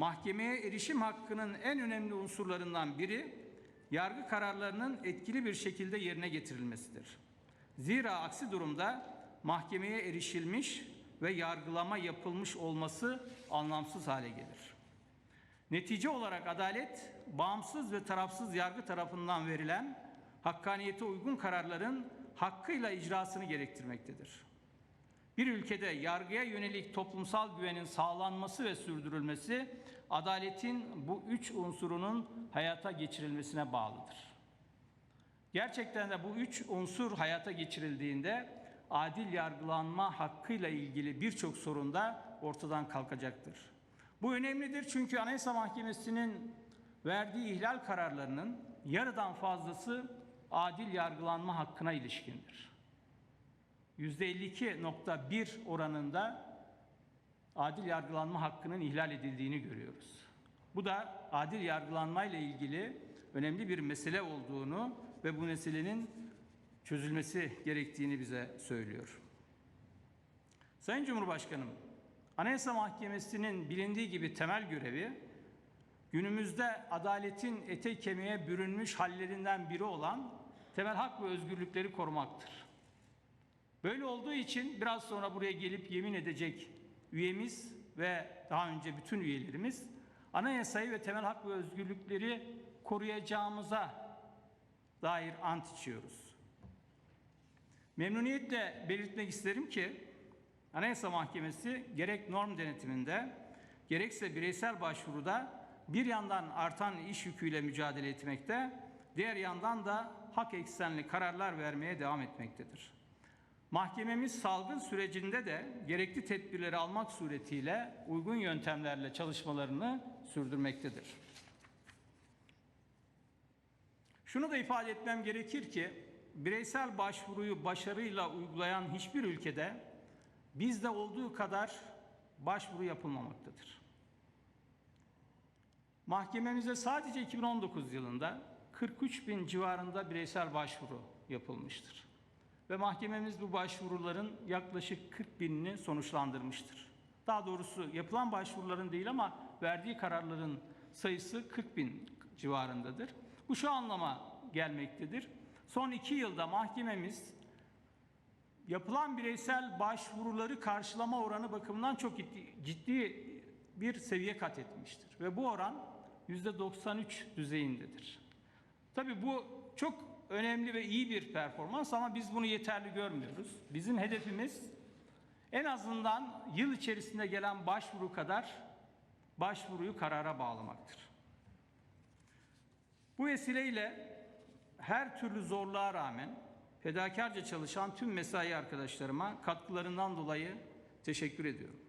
mahkemeye erişim hakkının en önemli unsurlarından biri yargı kararlarının etkili bir şekilde yerine getirilmesidir. Zira aksi durumda mahkemeye erişilmiş ve yargılama yapılmış olması anlamsız hale gelir. Netice olarak adalet, bağımsız ve tarafsız yargı tarafından verilen hakkaniyete uygun kararların hakkıyla icrasını gerektirmektedir. Bir ülkede yargıya yönelik toplumsal güvenin sağlanması ve sürdürülmesi adaletin bu üç unsurunun hayata geçirilmesine bağlıdır. Gerçekten de bu üç unsur hayata geçirildiğinde adil yargılanma hakkıyla ilgili birçok sorun da ortadan kalkacaktır. Bu önemlidir çünkü Anayasa Mahkemesi'nin verdiği ihlal kararlarının yarıdan fazlası adil yargılanma hakkına ilişkindir. %52.1 oranında adil yargılanma hakkının ihlal edildiğini görüyoruz. Bu da adil yargılanma ile ilgili önemli bir mesele olduğunu ve bu meselenin çözülmesi gerektiğini bize söylüyor. Sayın Cumhurbaşkanım, Anayasa Mahkemesi'nin bilindiği gibi temel görevi günümüzde adaletin ete kemiğe bürünmüş hallerinden biri olan temel hak ve özgürlükleri korumaktır. Böyle olduğu için biraz sonra buraya gelip yemin edecek üyemiz ve daha önce bütün üyelerimiz anayasayı ve temel hak ve özgürlükleri koruyacağımıza dair ant içiyoruz. Memnuniyetle belirtmek isterim ki Anayasa Mahkemesi gerek norm denetiminde gerekse bireysel başvuruda bir yandan artan iş yüküyle mücadele etmekte, diğer yandan da hak eksenli kararlar vermeye devam etmektedir. Mahkememiz salgın sürecinde de gerekli tedbirleri almak suretiyle uygun yöntemlerle çalışmalarını sürdürmektedir. Şunu da ifade etmem gerekir ki bireysel başvuruyu başarıyla uygulayan hiçbir ülkede bizde olduğu kadar başvuru yapılmamaktadır. Mahkememize sadece 2019 yılında 43 bin civarında bireysel başvuru yapılmıştır. Ve mahkememiz bu başvuruların yaklaşık 40 binini sonuçlandırmıştır. Daha doğrusu yapılan başvuruların değil ama verdiği kararların sayısı 40 bin civarındadır. Bu şu anlama gelmektedir. Son iki yılda mahkememiz yapılan bireysel başvuruları karşılama oranı bakımından çok ciddi, bir seviye kat etmiştir. Ve bu oran %93 düzeyindedir. Tabii bu çok önemli ve iyi bir performans ama biz bunu yeterli görmüyoruz. Bizim hedefimiz en azından yıl içerisinde gelen başvuru kadar başvuruyu karara bağlamaktır. Bu vesileyle her türlü zorluğa rağmen fedakarca çalışan tüm mesai arkadaşlarıma katkılarından dolayı teşekkür ediyorum.